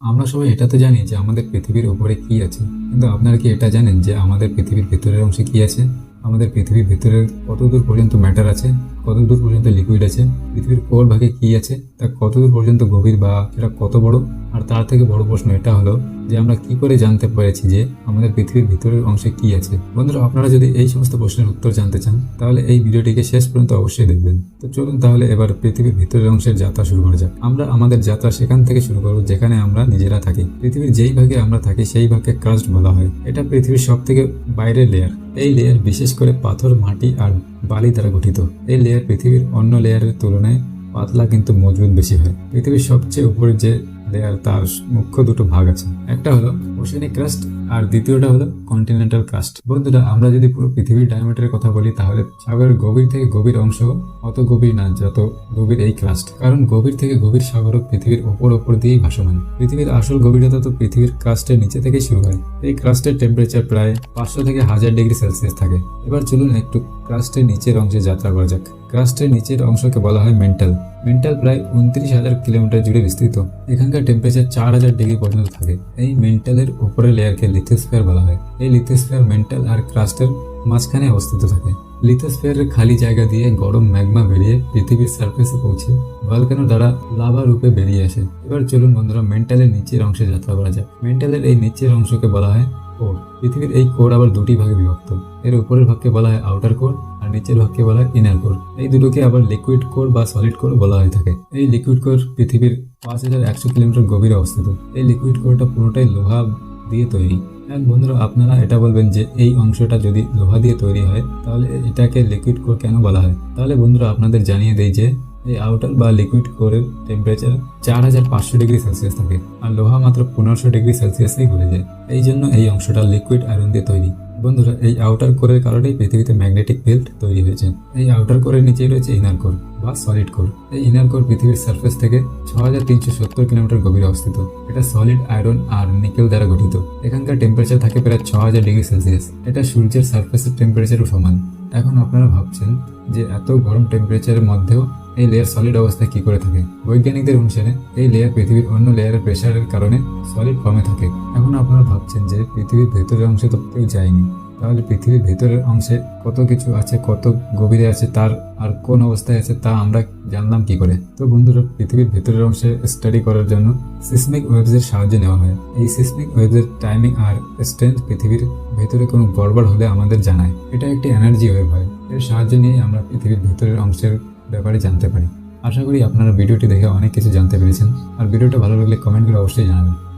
আমরা সবাই এটা তো জানি যে আমাদের পৃথিবীর উপরে কি আছে। কিন্তু আপনারা কি এটা জানেন যে আমাদের পৃথিবীর ভেতরের অংশে কি আছে? আমাদের পৃথিবীর ভেতরের কত দূর পর্যন্ত ম্যাটার আছে কত দূর পর্যন্ত লিকুইড আছে, পৃথিবীর কোর ভাগে কি আছে, তা কত দূর পর্যন্ত গভীর বা সেটা কত বড়? আর তার থেকে বড় প্রশ্ন এটা হলো যে আমরা কি করে জানতে পেরেছি যে আমাদের পৃথিবীর ভিতরের অংশে কি আছে? বন্ধুরা, আপনারা যদি এই সমস্ত প্রশ্নের উত্তর জানতে চান, তাহলে এই ভিডিওটিকে শেষ পর্যন্ত অবশ্যই দেখবেন। তো চলুন তাহলে এবার পৃথিবীর ভিতরের অংশের যাত্রা শুরু করা যাক। আমরা আমাদের যাত্রা সেখান থেকে শুরু করব যেখানে আমরা নিজেরা থাকি। পৃথিবীর যেই ভাগে আমরা থাকি, সেই ভাগকে ক্রাস্ট বলা হয়। এটা পৃথিবীর সব থেকে বাইরের লেয়ার এই লেয়ার বিশেষ করে পাথর, মাটি আর বালি দ্বারা গঠিত। এই লেয়ার পৃথিবীর অন্য লেয়ারের তুলনায় পাতলা কিন্তু মজবুত বেশি হয়। পৃথিবীর সবচেয়ে উপরে যে লেয়ার তার মুখ্য দুটো ভাগ আছে। একটা হলো ওশেনিক ক্রাস্ট আর দ্বিতীয়টা হলো কন্টিনেন্টাল ক্রাস্ট বন্ধুরা, আমরা যদি পুরো পৃথিবীর ডায়ামিটারের কথা বলি, তাহলে সাগরের গভীর থেকে গভীর অংশ অত গভীর না, যত গভীর এই ক্রাস্ট কারণ গভীর থেকে গভীর সাগরও পৃথিবীর ওপর ওপর দিয়েই ভাসমান। পৃথিবীর আসল গভীরতা তো পৃথিবীর ক্রাস্টের নিচে থেকেই শুরু হয়। এই ক্রাস্টের টেম্পারেচার প্রায় পাঁচশো থেকে হাজার ডিগ্রি সেলসিয়াস থাকে। এবার চলুন একটু ক্রাস্টের নিচের অংশে যাত্রা করা যাক। ক্রাস্টের নিচের অংশকে বলা হয় মেন্টাল। মেন্টাল প্রায় উনত্রিশ হাজার কিলোমিটার জুড়ে বিস্তৃত। এখানকার টেম্পারেচার চার হাজার ডিগ্রি পর্যন্ত থাকে। এই মেন্টালের উপরের লেয়ারকে লিথোস্ফিয়ার বলা হয়। এই লিথোস্ফিয়ার মেন্টাল আর ক্রাস্টের মাঝখানে অবস্থিত থাকে। লিথোস্ফিয়ারের খালি জায়গা দিয়ে গরম ম্যাগমা বেরিয়ে পৃথিবীর সার্ফেসে পৌঁছে ভলকানো দ্বারা লাভা রূপে বেরিয়ে আসে। এবার চলুন বন্ধুরা মেন্টালের নিচের অংশে যাত্রা করা যাক। মেন্টালের এই নিচের অংশকে বলা হয় কোর পৃথিবীর এই কোর আবার দুটি ভাগে বিভক্ত। এর উপরের ভাগকে বলা হয় আউটার কোর নিচের ভাগকে বলা হয় ইনার কোর এই দুটোকে আবার লিকুইড কোর বা সলিড কোর বলা হয়ে থাকে। এই লিকুইড কোর পৃথিবীর পাঁচ হাজার একশো কিলোমিটার গভীরে অবস্থিত। এই লিকুইড কোরটা পুরোটাই লোহা দিয়ে তৈরি। হ্যাঁ বন্ধুরা, আপনারা এটা বলবেন যে এই অংশটা যদি লোহা দিয়ে তৈরি হয়, তাহলে এটাকে লিকুইড কোর কেন বলা হয়? তাহলে বন্ধুরা, আপনাদের জানিয়ে দেই যে এই আউটার বা লিকুইড কোরের টেম্পারেচার চার হাজার পাঁচশো ডিগ্রি সেলসিয়াস থাকে। আর লোহা মাত্র পনেরোশো ডিগ্রি সেলসিয়াসেই ঘুরে যায়। এই জন্য এই অংশটা লিকুইড আয়রন দিয়ে তৈরি। বন্ধুরা, এই আউটার কোরের কারণেই পৃথিবীতে ম্যাগনেটিক ফিল্ড তৈরি হয়েছে। এই আউটার কোরের নিচেই রয়েছে ইনার কোর বা সলিড কোর এই ইনার কোর পৃথিবীর সার্ফেস থেকে ছ হাজার তিনশো সত্তর কিলোমিটার গভীরে অবস্থিত। এটা সলিড আয়রন আর নিকেল দ্বারা গঠিত। এখানকার টেম্পারেচার থাকে প্রায় ছ হাজার ডিগ্রি সেলসিয়াস। এটা সূর্যের সার্ফেসের টেম্পারেচারও সমান। এখন আপনারা ভাবছেন যে এত গরম টেম্পারেচারের মধ্যেও এই লেয়ার সলিড অবস্থায় কি করে থাকে? বৈজ্ঞানিকদের অনুসারে, এই লেয়ার পৃথিবীর অন্য লেয়ারের প্রেশারের কারণে সলিড ফর্মে থাকে। এখন আপনারা ভাবছেন যে পৃথিবীর ভেতরের অংশে তো কেউ যায়নি। তাহলে পৃথিবীর ভেতরের অংশে কত কিছু আছে, কত গভীরে আছে, তার আর কোন অবস্থায় আছে, তা আমরা জানলাম কি করে? তো বন্ধুরা, পৃথিবীর ভেতরের অংশে স্টাডি করার জন্য সিসমিক ওয়েভসের সাহায্য নেওয়া হয়। এই সিসমিক ওয়েভসের টাইমিং আর স্ট্রেংথ পৃথিবীর ভেতরে কোনো গড়বড় হলে আমাদের জানায়। এটা একটি এনার্জি ওয়েভ হয়। এর সাহায্য নিয়ে আমরা পৃথিবীর ভেতরের অংশের ব্যাপারে জানতে পারি। আশা করি আপনারা ভিডিওটি দেখে অনেক কিছু জানতে পেরেছেন। আর ভিডিওটা ভালো লাগলে কমেন্ট করে অবশ্যই জানাবেন।